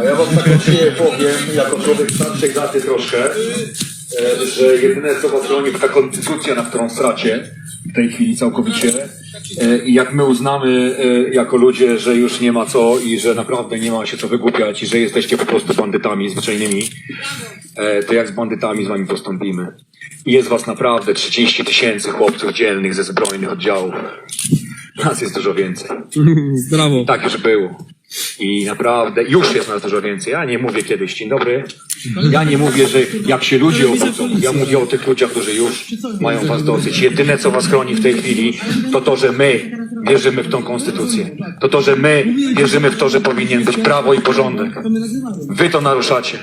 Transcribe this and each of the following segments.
A ja wam tak siebie powiem, jako człowiek starszej daty troszkę, e, że jedyne co was to ta konstytucja, na którą stracie w tej chwili całkowicie. E, I jak my uznamy e, jako ludzie, że już nie ma co i że naprawdę nie ma się co wygłupiać i że jesteście po prostu bandytami zwyczajnymi, to jak z bandytami z wami postąpimy? Jest was naprawdę 30 tysięcy chłopców dzielnych ze zbrojnych oddziałów. Nas jest dużo więcej. Brawo. Tak już było. I naprawdę już jest nas dużo więcej. Ja nie mówię kiedyś, dzień dobry. Ja nie mówię, że jak się ludzie obudzą. Ja mówię o tych ludziach, którzy już mają was dosyć. Jedyne, co was chroni w tej chwili, to to, że my wierzymy w tą konstytucję. To to, że my wierzymy w to, że powinien być prawo i porządek. Wy to naruszacie.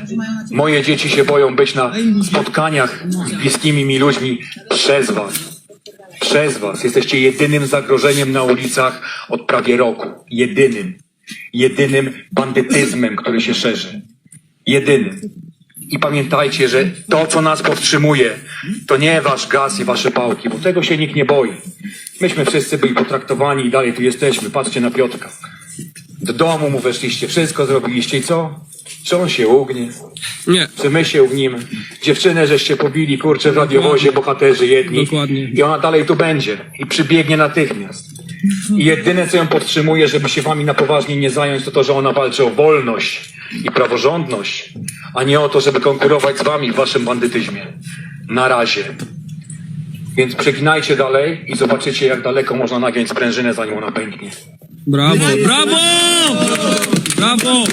Moje dzieci się boją być na spotkaniach z bliskimi mi ludźmi przez was. Przez was. Jesteście jedynym zagrożeniem na ulicach od prawie roku. Jedynym. Jedynym bandytyzmem, który się szerzy. Jedynym. I pamiętajcie, że to, co nas powstrzymuje, to nie wasz gaz i wasze pałki, bo tego się nikt nie boi. Myśmy wszyscy byli potraktowani i dalej tu jesteśmy. Patrzcie na Piotrka. Do domu mu weszliście, wszystko zrobiliście i co? Czy on się ugnie? Nie. Czy my się ugnimy? Dziewczynę żeście pobili, kurczę, w radiowozie, bohaterzy jedni. Dokładnie. I ona dalej tu będzie. I przybiegnie natychmiast. I jedyne, co ją podtrzymuje, żeby się wami na poważnie nie zająć, to to, że ona walczy o wolność i praworządność, a nie o to, żeby konkurować z wami w waszym bandytyzmie. Na razie. Więc przeginajcie dalej i zobaczycie, jak daleko można nagiąć sprężynę, zanim ona pęknie. Brawo. Brawo! Brawo!